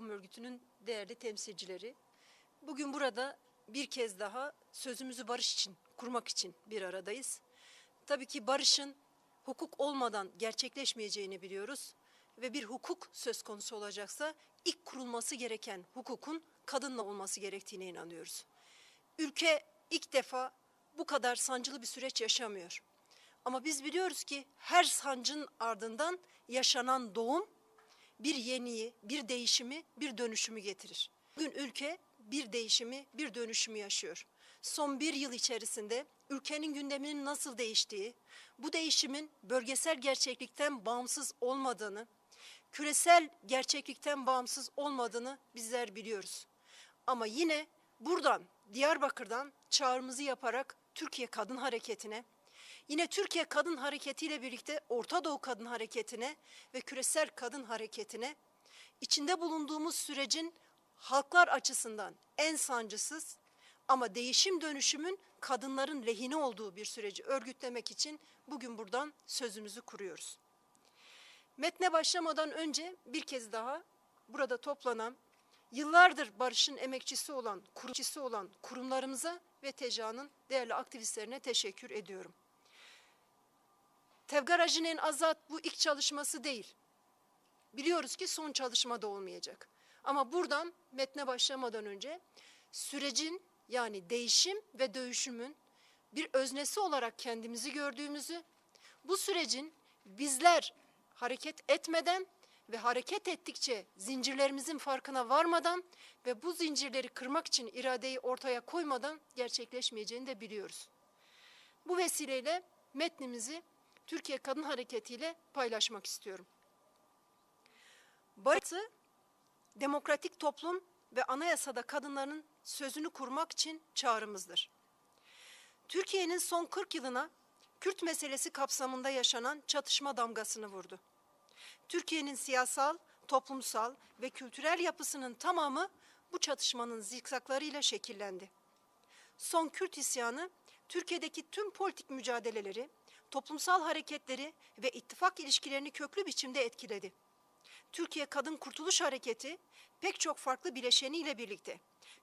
Toplum Örgütü'nün değerli temsilcileri. Bugün burada bir kez daha sözümüzü barış için, kurmak için bir aradayız. Tabii ki barışın hukuk olmadan gerçekleşmeyeceğini biliyoruz ve bir hukuk söz konusu olacaksa ilk kurulması gereken hukukun kadınla olması gerektiğine inanıyoruz. Ülke ilk defa bu kadar sancılı bir süreç yaşamıyor. Ama biz biliyoruz ki her sancın ardından yaşanan doğum bir yeniyi, bir değişimi, bir dönüşümü getirir. Bugün ülke bir değişimi, bir dönüşümü yaşıyor. Son bir yıl içerisinde ülkenin gündeminin nasıl değiştiği, bu değişimin bölgesel gerçeklikten bağımsız olmadığını, küresel gerçeklikten bağımsız olmadığını bizler biliyoruz. Ama yine buradan, Diyarbakır'dan çağrımızı yaparak Türkiye Kadın Hareketi'ne, Yine Türkiye Kadın Hareketi ile birlikte Orta Doğu Kadın Hareketi'ne ve Küresel Kadın Hareketi'ne içinde bulunduğumuz sürecin halklar açısından en sancısız ama değişim dönüşümün kadınların lehine olduğu bir süreci örgütlemek için bugün buradan sözümüzü kuruyoruz. Metne başlamadan önce bir kez daha burada toplanan yıllardır barışın emekçisi olan, kurucusu olan kurumlarımıza ve TECA'nın değerli aktivistlerine teşekkür ediyorum. Tevgar Ajine'nin Azat bu ilk çalışması değil. Biliyoruz ki son çalışma da olmayacak. Ama buradan metne başlamadan önce sürecin yani değişim ve dönüşümün bir öznesi olarak kendimizi gördüğümüzü, bu sürecin bizler hareket etmeden ve hareket ettikçe zincirlerimizin farkına varmadan ve bu zincirleri kırmak için iradeyi ortaya koymadan gerçekleşmeyeceğini de biliyoruz. Bu vesileyle metnimizi Türkiye Kadın Hareketi ile paylaşmak istiyorum. Barış'ı demokratik toplum ve anayasada kadınların sözünü kurmak için çağrımızdır. Türkiye'nin son 40 yılına Kürt meselesi kapsamında yaşanan çatışma damgasını vurdu. Türkiye'nin siyasal, toplumsal ve kültürel yapısının tamamı bu çatışmanın zikzaklarıyla şekillendi. Son Kürt isyanı Türkiye'deki tüm politik mücadeleleri, toplumsal hareketleri ve ittifak ilişkilerini köklü biçimde etkiledi. Türkiye Kadın Kurtuluş Hareketi pek çok farklı bileşeniyle birlikte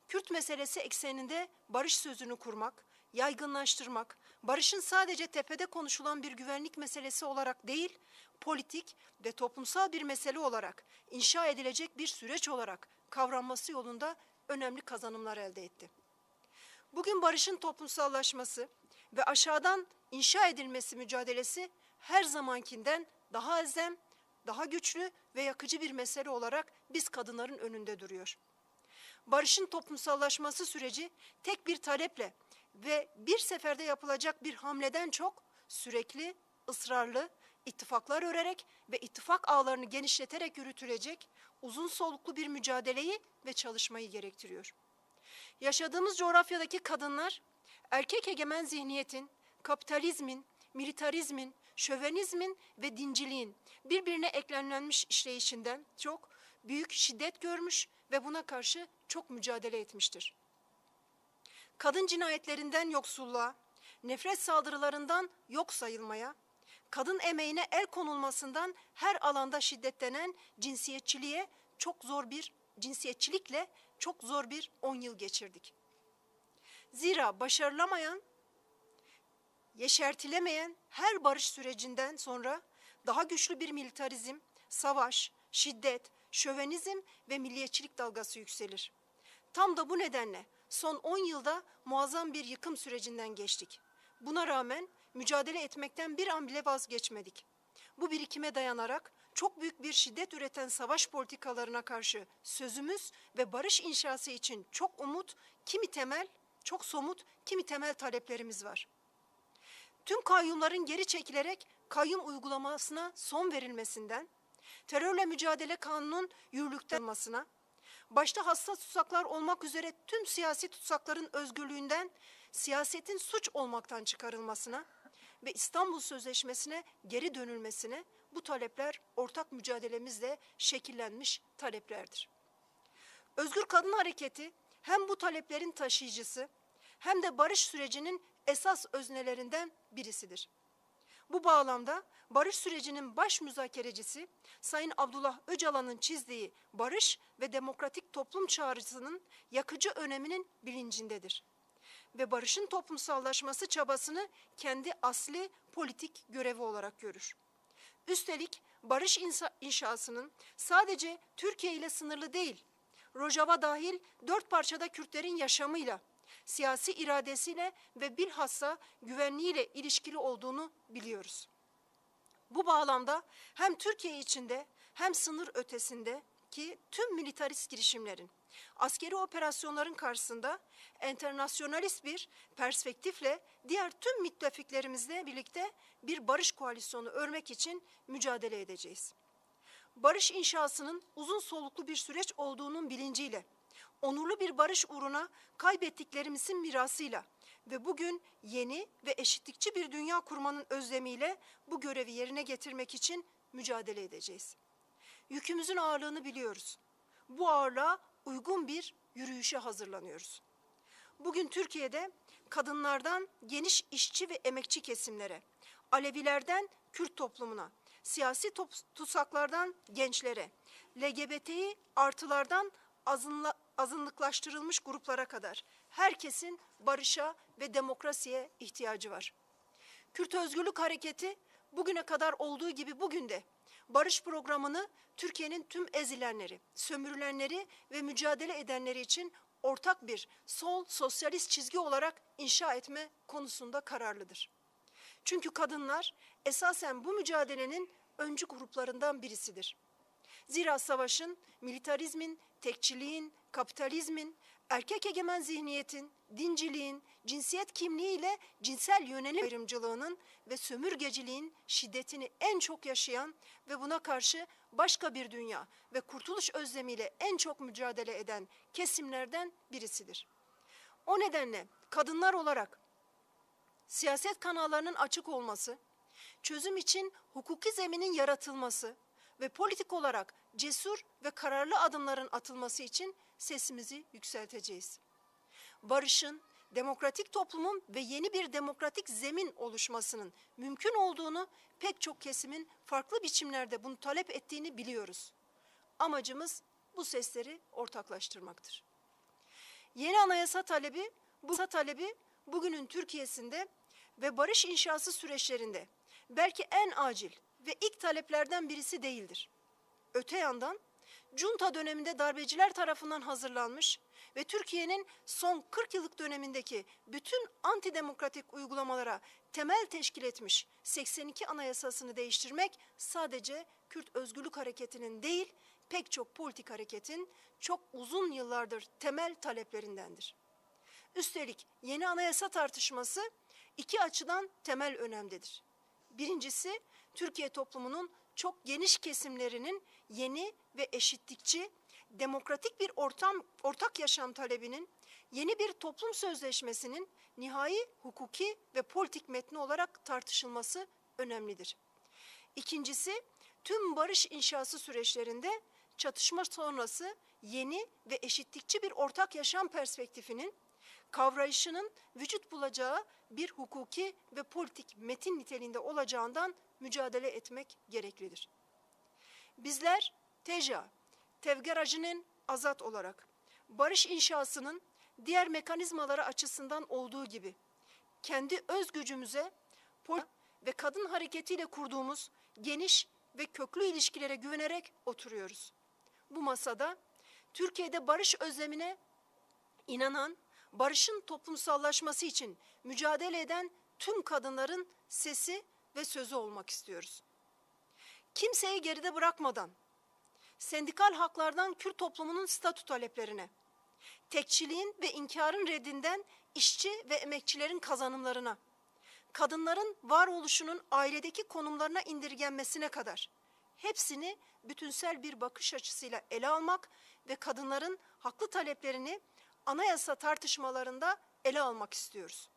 Kürt meselesi ekseninde barış sözünü kurmak, yaygınlaştırmak, barışın sadece tepede konuşulan bir güvenlik meselesi olarak değil, politik ve toplumsal bir mesele olarak inşa edilecek bir süreç olarak kavranması yolunda önemli kazanımlar elde etti. Bugün barışın toplumsallaşması ve aşağıdan inşa edilmesi mücadelesi her zamankinden daha elzem, daha güçlü ve yakıcı bir mesele olarak biz kadınların önünde duruyor. Barışın toplumsallaşması süreci tek bir taleple ve bir seferde yapılacak bir hamleden çok sürekli, ısrarlı, ittifaklar örerek ve ittifak ağlarını genişleterek yürütülecek uzun soluklu bir mücadeleyi ve çalışmayı gerektiriyor. Yaşadığımız coğrafyadaki kadınlar erkek egemen zihniyetin, kapitalizmin, militarizmin, şövenizmin ve dinciliğin birbirine eklemlenmiş işleyişinden çok büyük şiddet görmüş ve buna karşı çok mücadele etmiştir. Kadın cinayetlerinden yoksulluğa, nefret saldırılarından yok sayılmaya, kadın emeğine el konulmasından her alanda şiddetlenen cinsiyetçiliğe çok zor bir cinsiyetçilikle çok zor bir 10 yıl geçirdik. Zira başarılamayan, yeşertilemeyen her barış sürecinden sonra daha güçlü bir militarizm, savaş, şiddet, şövenizm ve milliyetçilik dalgası yükselir. Tam da bu nedenle son 10 yılda muazzam bir yıkım sürecinden geçtik. Buna rağmen mücadele etmekten bir an bile vazgeçmedik. Bu birikime dayanarak çok büyük bir şiddet üreten savaş politikalarına karşı sözümüz ve barış inşası için çok umut, kimi temel, çok somut, kimi temel taleplerimiz var. Tüm kayyumların geri çekilerek kayyum uygulamasına son verilmesinden, terörle mücadele kanunun yürürlükte olmasına, başta hassas tutsaklar olmak üzere tüm siyasi tutsakların özgürlüğünden, siyasetin suç olmaktan çıkarılmasına ve İstanbul Sözleşmesi'ne geri dönülmesine bu talepler ortak mücadelemizle şekillenmiş taleplerdir. Özgür Kadın Hareketi hem bu taleplerin taşıyıcısı hem de barış sürecinin esas öznelerinden birisidir. Bu bağlamda barış sürecinin baş müzakerecisi Sayın Abdullah Öcalan'ın çizdiği barış ve demokratik toplum çağrısının yakıcı öneminin bilincindedir. Ve barışın toplumsallaşması çabasını kendi asli politik görevi olarak görür. Üstelik barış inşasının sadece Türkiye ile sınırlı değil, Rojava dahil dört parçada Kürtlerin yaşamıyla, siyasi iradesiyle ve bilhassa güvenliğiyle ilişkili olduğunu biliyoruz. Bu bağlamda hem Türkiye içinde hem sınır ötesinde ki tüm militarist girişimlerin, askeri operasyonların karşısında enternasyonalist bir perspektifle diğer tüm müttefiklerimizle birlikte bir barış koalisyonu örmek için mücadele edeceğiz. Barış inşasının uzun soluklu bir süreç olduğunun bilinciyle, onurlu bir barış uğruna kaybettiklerimizin mirasıyla ve bugün yeni ve eşitlikçi bir dünya kurmanın özlemiyle bu görevi yerine getirmek için mücadele edeceğiz. Yükümüzün ağırlığını biliyoruz. Bu ağırlığa uygun bir yürüyüşe hazırlanıyoruz. Bugün Türkiye'de kadınlardan geniş işçi ve emekçi kesimlere, Alevilerden Kürt toplumuna, siyasi tutsaklardan gençlere, LGBTİ artılardan azınla, azınlıklaştırılmış gruplara kadar herkesin barışa ve demokrasiye ihtiyacı var. Kürt Özgürlük Hareketi bugüne kadar olduğu gibi bugün de barış programını Türkiye'nin tüm ezilenleri, sömürülenleri ve mücadele edenleri için ortak bir sol sosyalist çizgi olarak inşa etme konusunda kararlıdır. Çünkü kadınlar esasen bu mücadelenin öncü gruplarından birisidir. Zira savaşın, militarizmin, tekçiliğin, kapitalizmin, erkek egemen zihniyetin, dinciliğin, cinsiyet kimliğiyle cinsel yönelim ayrımcılığının ve sömürgeciliğin şiddetini en çok yaşayan ve buna karşı başka bir dünya ve kurtuluş özlemiyle en çok mücadele eden kesimlerden birisidir. O nedenle kadınlar olarak siyaset kanallarının açık olması, çözüm için hukuki zeminin yaratılması ve politik olarak cesur ve kararlı adımların atılması için sesimizi yükselteceğiz. Barışın, demokratik toplumun ve yeni bir demokratik zemin oluşmasının mümkün olduğunu pek çok kesimin farklı biçimlerde bunu talep ettiğini biliyoruz. Amacımız bu sesleri ortaklaştırmaktır. Yeni anayasa talebi, bu talebi bugünün Türkiye'sinde ve barış inşası süreçlerinde belki en acil ve ilk taleplerden birisi değildir. Öte yandan junta döneminde darbeciler tarafından hazırlanmış ve Türkiye'nin son 40 yıllık dönemindeki bütün antidemokratik uygulamalara temel teşkil etmiş 82 anayasasını değiştirmek sadece Kürt Özgürlük Hareketi'nin değil pek çok politik hareketin çok uzun yıllardır temel taleplerindendir. Üstelik yeni anayasa tartışması iki açıdan temel önemdedir. Birincisi Türkiye toplumunun çok geniş kesimlerinin yeni ve eşitlikçi, demokratik bir ortam, ortak yaşam talebinin, yeni bir toplum sözleşmesinin nihai hukuki ve politik metni olarak tartışılması önemlidir. İkincisi, tüm barış inşası süreçlerinde çatışma sonrası yeni ve eşitlikçi bir ortak yaşam perspektifinin kavrayışının vücut bulacağı bir hukuki ve politik metin niteliğinde olacağından mücadele etmek gereklidir. Bizler TEJA, Tevgeracının azat olarak barış inşasının diğer mekanizmaları açısından olduğu gibi kendi öz gücümüze ve kadın hareketiyle kurduğumuz geniş ve köklü ilişkilere güvenerek oturuyoruz. Bu masada Türkiye'de barış özlemine inanan, barışın toplumsallaşması için mücadele eden tüm kadınların sesi ve sözü olmak istiyoruz. Kimseyi geride bırakmadan, sendikal haklardan Kürt toplumunun statü taleplerine, tekçiliğin ve inkarın reddinden işçi ve emekçilerin kazanımlarına, kadınların varoluşunun ailedeki konumlarına indirgenmesine kadar hepsini bütünsel bir bakış açısıyla ele almak ve kadınların haklı taleplerini anayasa tartışmalarında ele almak istiyoruz.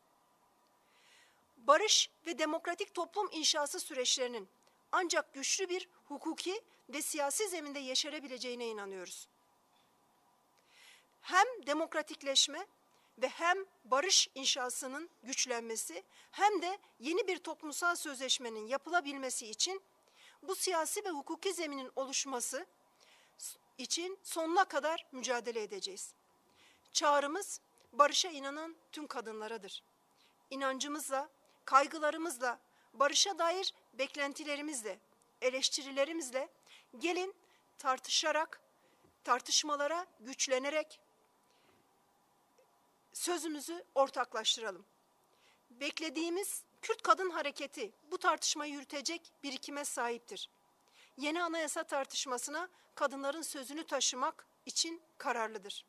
Barış ve demokratik toplum inşası süreçlerinin ancak güçlü bir hukuki ve siyasi zeminde yeşerebileceğine inanıyoruz. Hem demokratikleşme ve hem barış inşasının güçlenmesi hem de yeni bir toplumsal sözleşmenin yapılabilmesi için bu siyasi ve hukuki zeminin oluşması için sonuna kadar mücadele edeceğiz. Çağrımız barışa inanan tüm kadınlaradır. İnancımızla, kaygılarımızla, barışa dair beklentilerimizle, eleştirilerimizle gelin tartışarak, tartışmalara güçlenerek sözümüzü ortaklaştıralım. Beklediğimiz Kürt Kadın Hareketi bu tartışmayı yürütecek birikime sahiptir. Yeni anayasa tartışmasına kadınların sözünü taşımak için kararlıdır.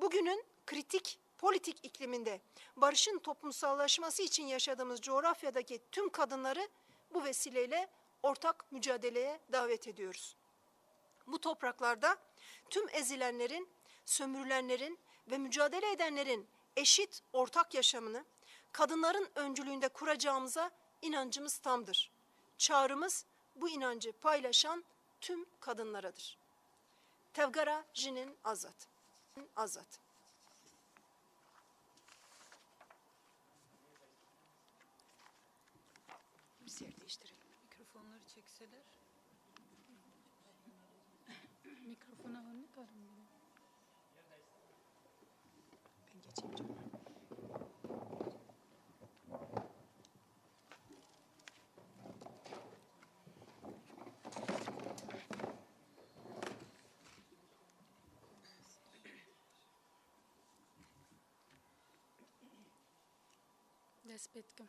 Bugünün kritik politik ikliminde barışın toplumsallaşması için yaşadığımız coğrafyadaki tüm kadınları bu vesileyle ortak mücadeleye davet ediyoruz. Bu topraklarda tüm ezilenlerin, sömürülenlerin ve mücadele edenlerin eşit ortak yaşamını kadınların öncülüğünde kuracağımıza inancımız tamdır. Çağrımız bu inancı paylaşan tüm kadınlaradır. Tevgara Jinin Azat. Azat. Biz yer değiştirelim. Mikrofonları çekseler. Mikrofona önüne karın. Ben geçeyim canım. Dest betkim.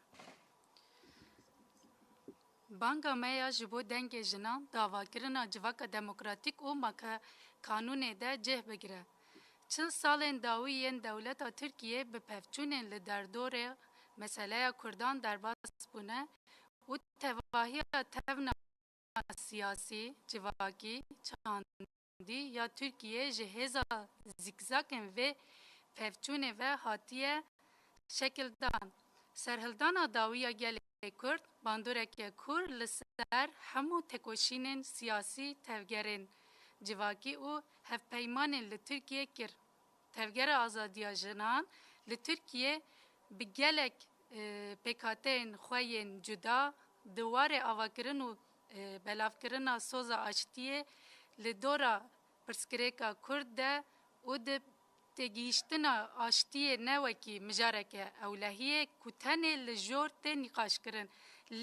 Banga meya ji bo dengê jinan davakirina civaka demokratîk û maka kanûnê de cih bigire. Çil salên dawî yên dewleta Tirkiye bi pevçûnên li derdorê meseleya Kurdan derbas bûne û tevahiya tevna siyasî, civakî, çandî ya Tirkiye ji hêza zikzakên vê ve hatiye şekildan. Serhildana dawiya gelê Kurd, bandoreke kur li ser hemû tekoşînên siyasî tevgerên civakî û hevpeymanên li Tirkiye kir. Tevgera azadiya jinan li Tirkiye bi gelek e, pêkhateyên xwe yên cuda di warê avakirin û e, belavkirina soza aştiyê li dora pirsgirêka Kurd de û di تگیشتنا آشتی نوکی مجارک اولهیه کتن لجور ته نقاش کرن.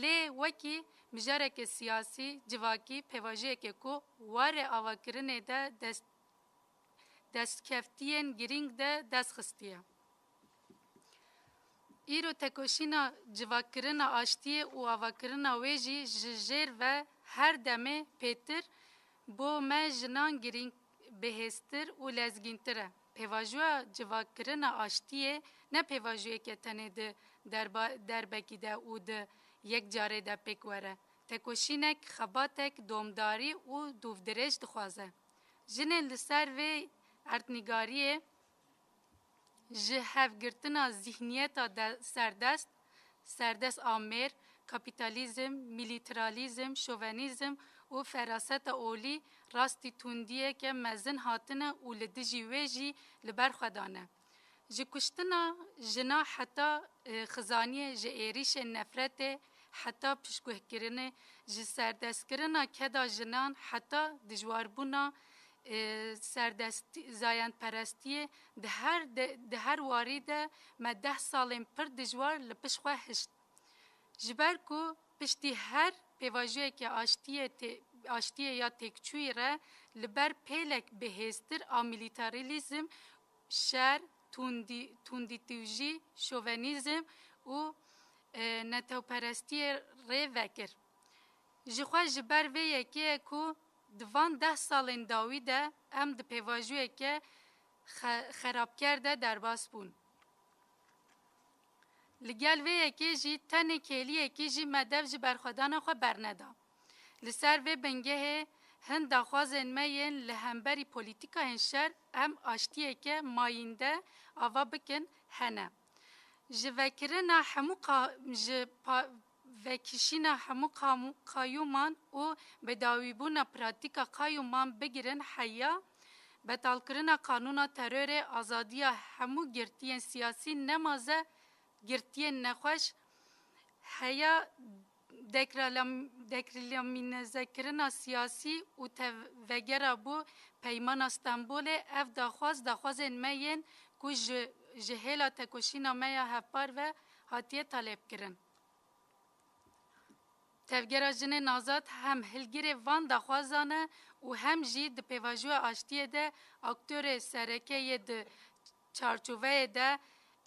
لی وکی مجارک سیاسی جواکی پیواجه که کو وار آوا کرنه ده دست دستکفتین گرینگ ده دست خستیه. ایرو تکوشینا جواکرنا آشتی و آواکرنا ویجی ججر و هر دمه پیتر بو مجنان گرینگ بهستر و لزگینتره. Pêvajoya civakirina aştiyê ne pêvajiyeke tenê di derbekî de û di yek carê de pêk were. Tekoşînek, xebatek, domdarî û dûvdirêj dixwaze. Jinên li ser vê erdnigariyê ji hevgirtina zihniyeta de serdest, serdest amêr, kapitalizm, militaralizm, şovenizm û feraseta olî راستي توندیه که مزن هاتنه او لدجی ویجی لبر خدانه جی کشتنا جنا حتا خزانی جی ایریش نفرت حتا پشکوه کرنه جی سردست کرنا کدا جنان حتا دجواربونا سردست زایان پرستی ده هر ده هر واریده ما ده سالین پر دجوار لپشخوا هشت. جبر کو پشتی هر پیواجوه که آشتیه تی aştiyê ya têkçûyî re li ber pêlek bihêztir a militarîlîzm, şer, tundî tundîtûjî, şovenîzm û e, netewperestiyê rê vekir. Ji xwe ji ber vê yekê ku di van deh salên dawî de em di pêvajiyeke xerabker de derbas bûn. Li gel vê yekê jî tenê kêliyekê jî me dev ji berxwedana xwe berneda. Li ser vê bingehê hin daxwazên me yên li hemberî polîtîkayên şer em aştiyeke mayînde ava bikin hene. Ji vekirina hemû ji vekişîna hemû kayûman û bedawîbûna pratîka kayûman bigirin heya betalkirina kanuna terörê azadiya hemû girtiyên siyasî nemaze girtiyên nexweş heya دکرلامین زکرنا سیاسی و تفگرا بو پیمان استانبول اف دخواست دخوازن مین کو جهلا تکوشینا میا هپار و هاتیه طلب کرن. تفگرا جن نازاد هم هلگیر وان دخوازانه و هم جی د پیواجو آشتیه ده اکتور سرکه ده چارچوبه ده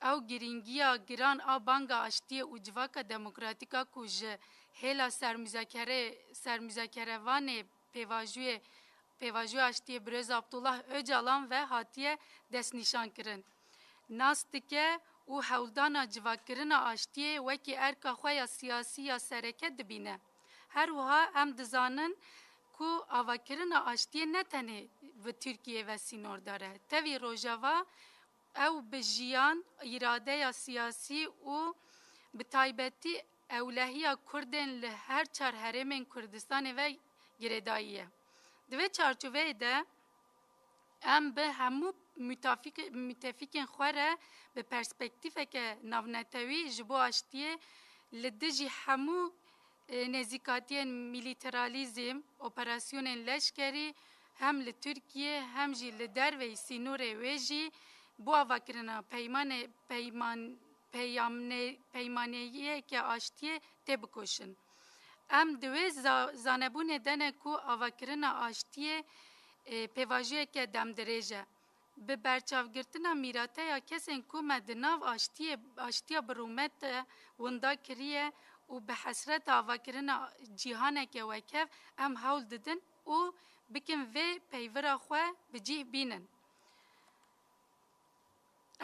او گرینگیا گران آبانگا آشتیه و جواکا دموکراتیکا کوژه û civaka demokratîk a ku ji hêla sermûzekere sermûzekerevanê pêvajoyê pêvajoya aştiyê Birêz Abdullah Öcalan ve hatiye destnîşankirin. Nas dike û hewldana civakirina aştiyê wekî erka xwe ya siyasî ya sereke dibîne. Her wiha em dizanin ku avakirina aştiyê ne tenê vi Tirkiye ve sînordar e. Tevî rojava ew bi jiyan ewlehiya Kurdên li her çar herêmên Kurdistanê ve girêdayî ye. Di vê çarçoveyê de em bi hemû müttefikên xwe re bi perspektîfeke navnetewî ji bo aştiyê li dijî hemû nêzîkatiyên milîteralîzm, operasyonên leşkerî hem li Tirkiye hem jî li derveyî sînorê wê jî bu avakirina peymanê peyman پیمانه‌ای که آشتی ته بکوشن ام دوی زانبون دنه کو آوکرن آشتی پیواجی که دم دریجه به برچاو گرتنا میراته یا کسین کو مدناو آشتی آشتی برومت وندا کریه و به حسرت آوکرن جیهانه که وکف ام هول ددن و بکن و پیورا خواه بجیه بینن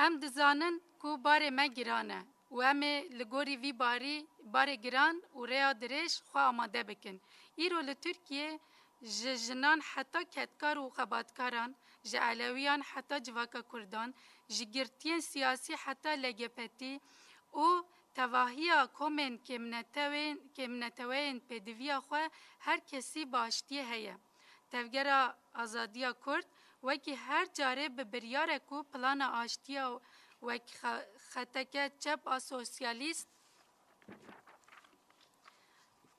Em dizanin ku barê me giran e û em ê li gorî vî barî barê giran û rêya dirêj xwe amade bikin. Îro li Tirkiye ji jinan heta ketkar û xebatkaran, ji Elewiyan heta civaka Kurdan, ji girtiyên siyasî heta LGBT û tevahiya komên kêmneteweyên pêdiviya xwe her kesî bi aştiyê heye. Tevgera Azadiya Kurd wekî her carê bi biryarek û plana aştiya wek xeteke çep a sosyalîst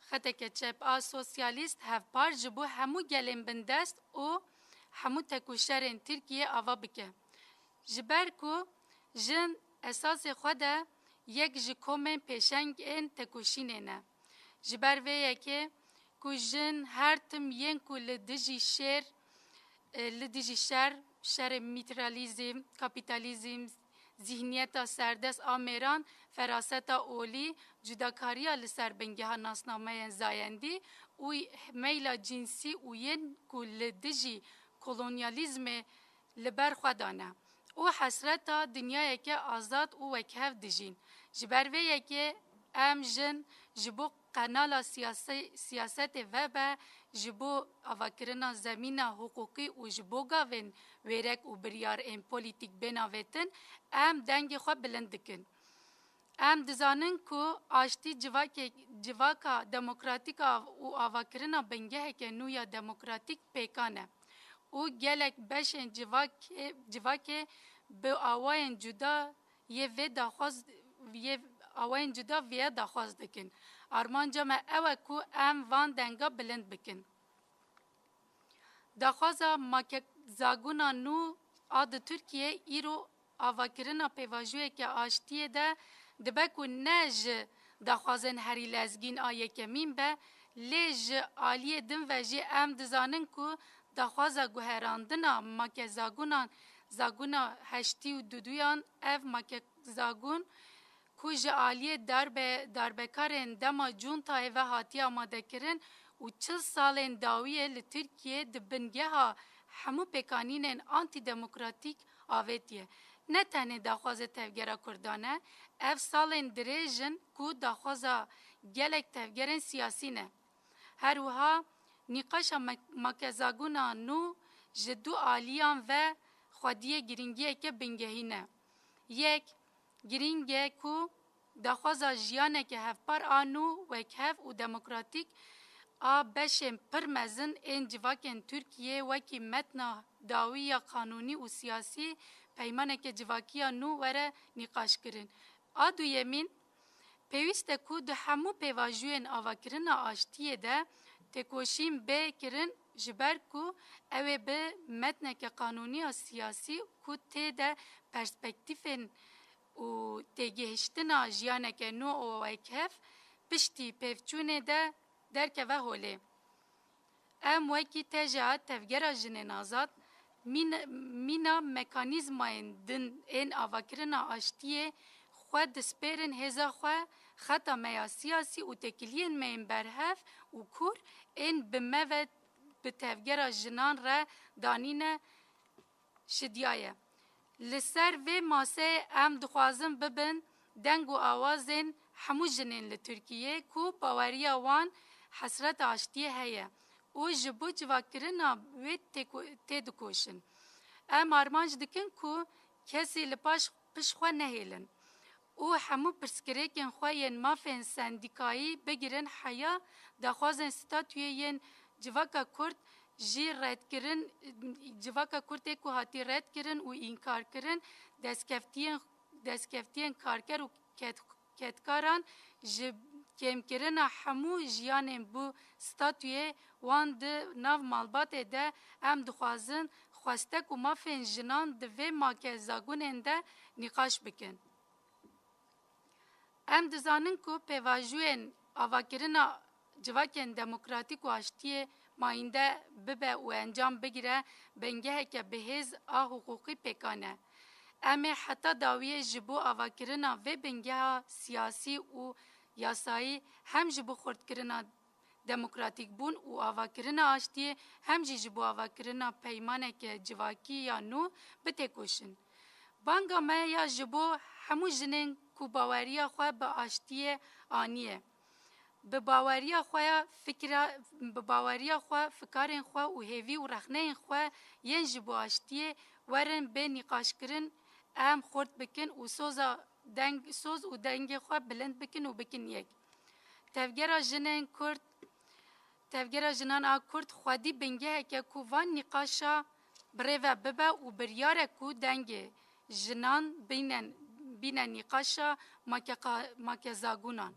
xeteke çep a sosyalîst hevpar ji bo hemû gelên bindest û hemû tekûşerên Tirkiye ava bike. Ji ber ku jin esasê xwe de yek ji komên pêşengên tekûşînê ne. Ji ber vê yekê ku jin her tim yên ku li dijî şêr لی دیجی شر شر میترالیزم کپیتالیزم ذهنیت سردست آمران فراست اولی جداکاری لسر بنگه ناسنامه زایندی او میل جنسی او ین کل دیجی کلونیالیزم لبر خودانه او حسرت دنیای که آزاد او وکهف دیجین جبر وی که ام جن جبو قنالا سیاست وب جبو اواکرنا زمین حقوقی و جبو گاوین ویرک و بریار این پولیتیک بناویتن ام دنگ خواه بلندکن. ام دزانن کو آشتی جواک جواکا دموکراتیک او اواکرنا بنگه که نویا دموکراتیک پیکانه او گلک بشن جواک جواک به آواین جدا یه و داخواست یه آواین جدا ویا داخواست دکن Armanca me ew e ku em van denga bilind bikin. Daxwaza makezaguna nû a di Tirkiye îro avakirina pêvajoyeke aştiyê de dibe ku ne ji daxwazên herî lezgîn a yekemîn be lê ji aliyê din ve jî em dizanin ku daxwaza guherandina makezagunan zaguna heştî û duduyan ev makezagun ku ji aliyê darbe darbekarên dema cuntayê ve hatiye amadekirin û çil salên dawiyê li Tirkiye di bingeha hemû pêkanînên antîdemokratîk avêtiye. Ne tenê daxwazê tevgera Kurdan e, ev salên dirêjin ku daxwaza gelek tevgerên siyasî ne. Her wiha nîqaşa makezaguna nû ji du aliyan ve xwediyê giringiyeke bingehîne. Yek, giringe ku daxwaza jiyaneke hevpar a nû wekhev û demokratîk a beşên pir mezin ên civakên Tirkiye wekî metna dawiya kanûnî û siyasî peymaneke civakiya nû were nîqaşkirin. A duyemîn Pêwîst e ku di hemû pêvajiyên avakirina aştiyê de têkoşîn bê kirin ji ber ku ew ê bi metneke kanûniya siyasî ku tê de perspektîfên û têgihiştina jiyaneke nû û wekhev piştî pêvçûnê de derkeve holê. Em wekî teja tevgera jinên azad mîn- mîna mekanîzmayên din ên avakirina aştiyê xwe dispêrin hêza xwe xeta meya siyasî û tekiliyên me yên berhev û kur ên bi me ve bi tevgera jinan re danîne şidyaye. لسر وی ماسه ام دخوازم ببن دنگ و آوازین همو جنین لترکیه کو باوریا وان حسرت عشتی هیه او جبو جواکرنا وی تدکوشن ام ارمانج دکن کو کسی لپاش پشخوا نهیلن او همو پرسکریکن خواین مافین سندیکایی بگیرن حیا دخوازن ستاتویین جواکا کرد jî redkirin civaka Kurdê ku hatî redkirin û înkarkirin destkeftiyên destkeftiyên karker û ket, ketkaran ji kêmkirina hemû jiyanên bu statûyê wan di nav malbatê de em dixwazin xwestek û mafên jinan di vê makezagunên de nîqaş bikin. Em dizanin ku pêvajiyên avakirina civakên demokratîk û aştiyê ماینده ببه و انجام بگیره بنگه که بهز آ حقوقی پکانه امه حتی داویه جبو آواکرنا و بنگه سیاسی و یاسایی هم جبو خردکرنا دموکراتیک بون او آواکرنا آشتی هم جی جبو آواکرنا پیمانه که جواکی یا نو بتکوشن بانگا ما یا جبو همو جنین کو باوریا خواه به آشتی آنیه bi aştiyê aniye. Bi baweriya xwe ya fikra bi baweriya xwe fikarên xwe û hêvî û rexneyên xwe yên ji bo aştiyê werin bê nîqaşkirin em xurt bikin û soza deng soz û dengê xwe bilind bikin û bikin yek. Tevgera jinên Kurd Tevgera jinan a Kurd xwedî bingeheke ku van nîqaşa birêve bibe û biryare ku dengê jinan bînen bîne nîqaşa makeka- makezagunan.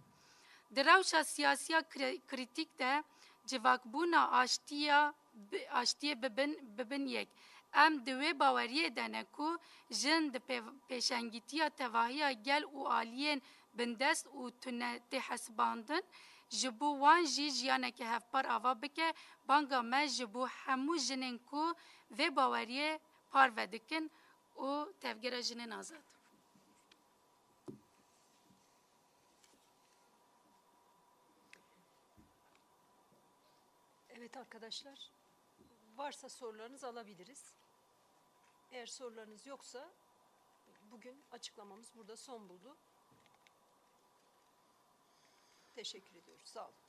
Di rewşa siyasiya kri- krîtîk de civakbûna aştiya bi- aştiyê bibin bibin yek. Em di wê baweriyê de ne ku jin di pêv- pêşengîtiya tevahiya gel û aliyên bindest û tune tê hesibandin ji bo wan jî jiyaneke hevpar ava bike banga me ji bo hemû jinên ku vê baweriyê parve dikin û tevgera jinên azad. Evet arkadaşlar, varsa sorularınız alabiliriz. Eğer sorularınız yoksa bugün açıklamamız burada son buldu. Teşekkür ediyoruz. Sağ olun.